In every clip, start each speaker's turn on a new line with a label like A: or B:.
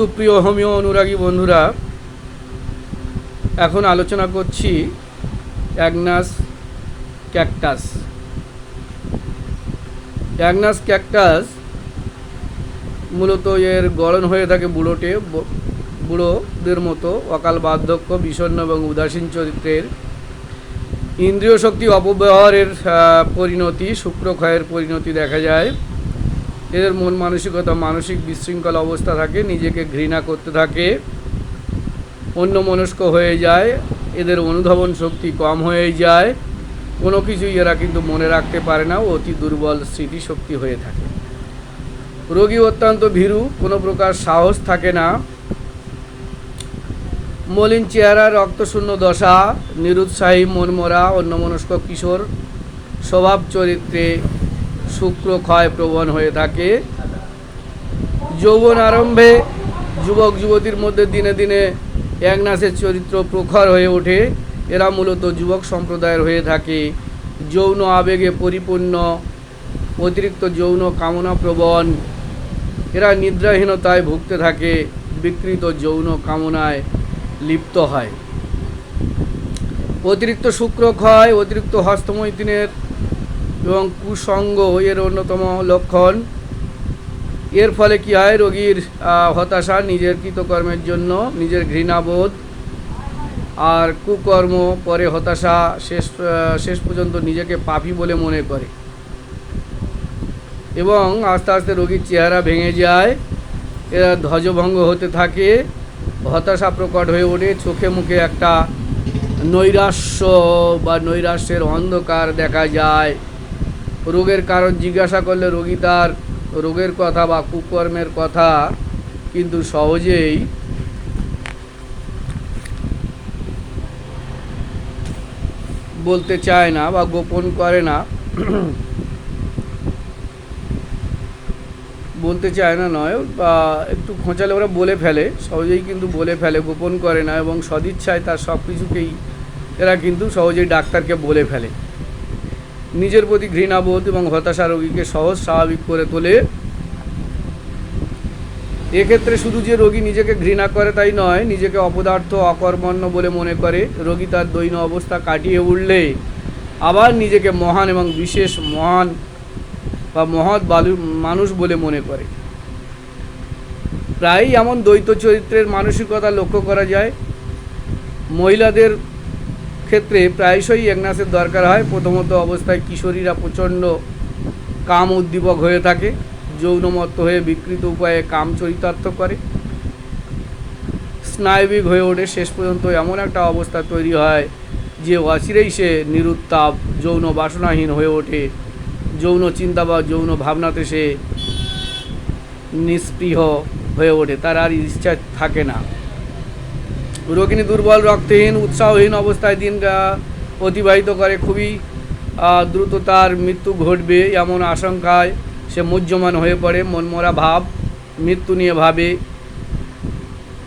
A: সুপ্রিয় হোমিও অনুরাগী বন্ধুরা, এখন আলোচনা করছি অ্যাগনাস ক্যাকটাস। অ্যাগনাস ক্যাকটাস মূলত এর গড়ন হয়ে থাকে বুড়োটে বুড়োদের মতো অকাল বার্ধক্য বিষণ্ণ এবং উদাসীন চরিত্রের। ইন্দ্রিয় শক্তি অপব্যবহারের পরিণতি শুক্রক্ষয়ের পরিণতি দেখা যায়। এদের মন মানসিকতা, মানসিক বিশৃঙ্খল অবস্থা থাকে, নিজেকে ঘৃণা করতে থাকে অন্য মনস্ক হয়ে যায়, এদের অনুধাবন শক্তি কম হয়ে যায়, কোনো কিছুই এরা কিন্তু মনে রাখতে পারে না, অতি দুর্বল স্মৃতিশক্তি হয়ে থাকে। রোগী অত্যন্ত ভীরু, কোনো প্রকার সাহস থাকে না। মলিন চেহারা, রক্তশূন্য দশা, নিরুৎসাহী মনমরা, অন্যমনস্ক কিশোর স্বভাব চরিত্রে শুক্র ক্ষয় প্রবণ হয়ে থাকে। যৌবন আরম্ভে যুবক, যুবতীর মধ্যে দিনে দিনে একনাসের চরিত্র প্রখর হয়ে ওঠে। এরা মূলত যুবক সম্প্রদায়ের হয়ে থাকে। যৌন আবেগে পরিপূর্ণ, অতিরিক্ত যৌন কামনা প্রবণ। এরা নিদ্রাহীনতায় ভুগতে থাকে, বিকৃত যৌন কামনায় লিপ্ত হয়। অতিরিক্ত শুক্র ক্ষয়, অতিরিক্ত হস্তমৈথুনের এবং কুসঙ্গ এর অন্যতম লক্ষণ। এর ফলে কি হয়? রোগীর হতাশা, নিজের কৃতকর্মের জন্য, নিজের ঘৃণাবোধ আর কুকর্ম পরে হতাশা শেষ শেষ পর্যন্ত নিজেকে পাপি বলে মনে করে। এবং আস্তে আস্তে রোগীর চেহারা ভেঙে যায়, এরা ধ্বজভঙ্গ হতে থাকে, হতাশা প্রকট হয়ে ওঠে, চোখে মুখে একটা নৈরাশ্য বা নৈরাশ্যের অন্ধকার দেখা যায়। রোগের কারণ জিজ্ঞাসা করলে রোগী তার রোগের কথা বা কুকর্মের কথা কিন্তু সহজেই বলতে চায় না বা গোপন করে না। বলতে চায় না নয়, বা একটু খোঁচালে ওরা বলে ফেলে, সহজেই কিন্তু বলে ফেলে, গোপন করে না এবং সদিচ্ছায় তার সব কিছুকেই এরা কিন্তু সহজেই ডাক্তারকে বলে ফেলে। নিজের প্রতি ঘৃণাবোধ এবং হতাশা রোগীকে সহজ, স্বাভাবিক করে তোলে। এক্ষেত্রে শুধু যে রোগী নিজেকে ঘৃণা করে তাই নয়, নিজেকে অপদার্থ, অকর্মণ্য বলে মনে করে। রোগী তার দৈন অবস্থা কাটিয়ে উঠলে আবার নিজেকে মহান এবং বিশেষ মহান বা মহৎ বালু মানুষ বলে মনে করে। প্রায়ই এমন দ্বৈত চরিত্রের মানসিকতা লক্ষ্য করা যায়। মহিলাদের ক্ষেত্রে প্রায়শই একনাসের দরকার হয়। প্রথমত অবস্থায় কিশোরীরা প্রচণ্ড কাম উদ্দীপক হয়ে থাকে, যৌনমত্ত হয়ে বিকৃত উপায়ে কাম চরিতার্থ করে। স্নায়বিক হয়ে ওঠে। শেষ পর্যন্ত এমন একটা অবস্থা তৈরি হয় যে অচিরেই সে নিরুত্তাপ, যৌন বাসনাহীন হয়ে ওঠে। যৌন চিন্তা বা যৌন ভাবনাতে সে নিস্পৃহ হয়ে ওঠে। তার আর ইচ্ছা থাকে না। রোগিনী দুর্বল, রক্তহীন, উৎসাহহীন অবস্থায় দিন অতিবাহিত করে, খুবই দ্রুত তার মৃত্যু ঘটবে এমন আশঙ্কায় সে মুহ্যমান হয়ে পড়ে, মনমরা ভাব, মৃত্যু নিয়ে ভাবে।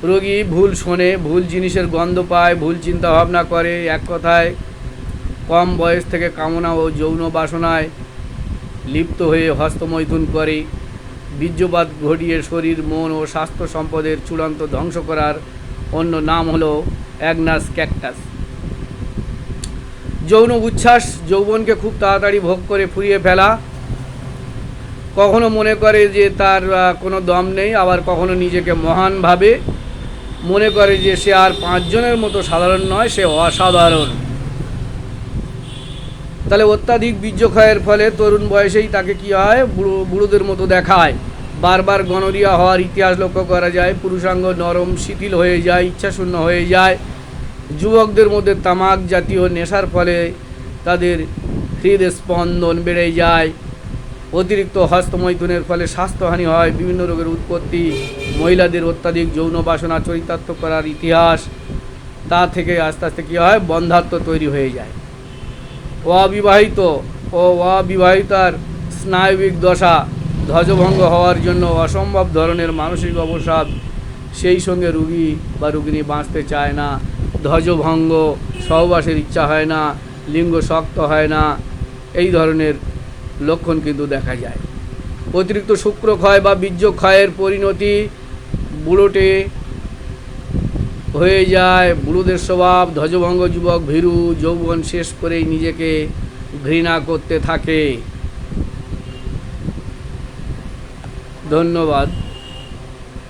A: রোগী ভুল শোনে, ভুল জিনিসের গন্ধ পায়, ভুল চিন্তা ভাবনা করে, এক কথায় কম বয়স থেকে কামনা ও যৌন বাসনায় লিপ্ত হয়ে হস্তমৈথুন করে। বীর্যপাত ঘটিয়ে শরীর, মন ও স্বাস্থ্য সম্পদের চূড়ান্ত ধ্বংস করার অন্য নাম হলো অ্যাগনাস ক্যাকটাস। যৌন উচ্ছ্বাস যৌবনকে খুব তাড়াতাড়ি ভোগ করে ফুরিয়ে ফেলা। কখনো মনে করে যে তার কোনো দম নেই, আবার কখনো নিজেকে মহান ভাবে। মনে করে যে সে আর পাঁচজনের মতো সাধারণ নয়, সে অসাধারণ। তাহলে অত্যাধিক বীর্যক্ষয়ের ফলে তরুণ বয়সেই তাকে কি হয়? বুড়ো বুড়োদের মতো দেখায়। বারবার গনরিয়া হওয়ার ইতিহাস লক্ষ্য করা যায়। পুরুষাঙ্গ নরম, শিথিল হয়ে যায়, ইচ্ছাশূন্য হয়ে যায়। যুবকদের মধ্যে তামাক জাতীয় নেশার ফলে তাদের হৃদ স্পন্দন বেড়ে যায়। অতিরিক্ত হস্তমৈথুনের ফলে স্বাস্থ্যহানি হয়। বিভিন্ন রোগের উৎপত্তি, মহিলাদের অত্যাধিক যৌন বাসনা, চরিতার্থ করার ইতিহাস, তা থেকে আস্তে আস্তে কী হয়? বন্ধাত্ম তৈরি হয়ে যায়। অবিবাহিত ও অবিবাহিতার স্নায়বিক দশা ধ্বজভঙ্গ হওয়ার জন্য অসম্ভব ধরনের মানসিক অবসাদ। সেই সঙ্গে রুগী বা রুগিনী বাঁচতে চায় না। ধ্বজভঙ্গ, সহবাসের ইচ্ছা হয় না, লিঙ্গ শক্ত হয় না, এই ধরনের লক্ষণ কিন্তু দেখা যায়। অতিরিক্ত শুক্র ক্ষয় বা বীর্য ক্ষয়ের পরিণতি বুড়োটে হয়ে যায়। বুড়োদের স্বভাব, ধ্বজভঙ্গ যুবক ভীরু, যৌবন শেষ করেই নিজেকে ঘৃণা করতে থাকে। ধন্যবাদ।